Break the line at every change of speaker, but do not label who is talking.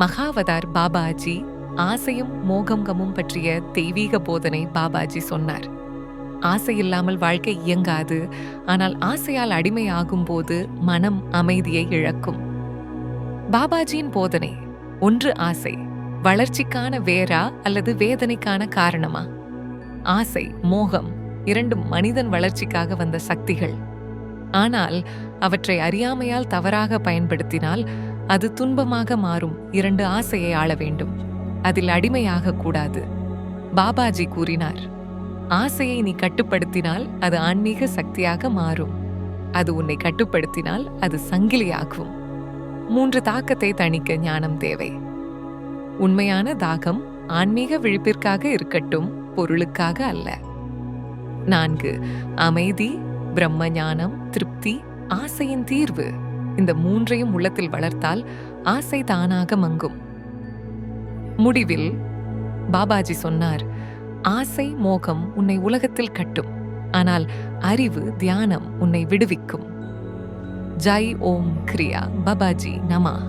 மகாவதார் பாபாஜி ஆசையும் மோகங்கமும் பற்றிய தெய்வீக போதனை பாபாஜி சொன்னார். ஆசை இல்லாமல் வாழ்க்கை இயங்காது ஆனால் ஆசையால் அடிமையாகும் போது மனம் அமைதியை இழக்கும். பாபாஜியின் போதனை ஒன்று ஆசை வளர்ச்சிக்கான வேரா அல்லது வேதனைக்கான காரணமா? ஆசை மோகம் இரண்டும் மனிதன் வளர்ச்சிக்காக வந்த சக்திகள். ஆனால் அவற்றை அறியாமையால் தவறாக பயன்படுத்தினால் அது துன்பமாக மாறும் இரண்டு ஆசையை ஆள வேண்டும். அதில் அடிமையாக கூடாது. பாபாஜி கூறினார் ஆசையை நீ கட்டுப்படுத்தினால் அது ஆன்மீக சக்தியாக மாறும். அது உன்னை கட்டுப்படுத்தினால் அது சங்கிலியாகும். மூன்று தாக்கத்தை தணிக்க ஞானம் தேவை. உண்மையான தாகம் ஆன்மீக விழிப்பிற்காக இருக்கட்டும் பொருளுக்காக அல்ல. நான்கு அமைதி பிரம்ம ஞானம் திருப்தி ஆசையின் தீர்வு. இந்த மூன்றையும் உள்ளத்தில் வளர்த்தால் ஆசை தானாக மங்கும். முடிவில் பாபாஜி சொன்னார் ஆசை மோகம் உன்னை உலகத்தில் கட்டும் ஆனால் அறிவு தியானம் உன்னை விடுவிக்கும். ஜாய் ஓம் கிரியா பாபாஜி நமா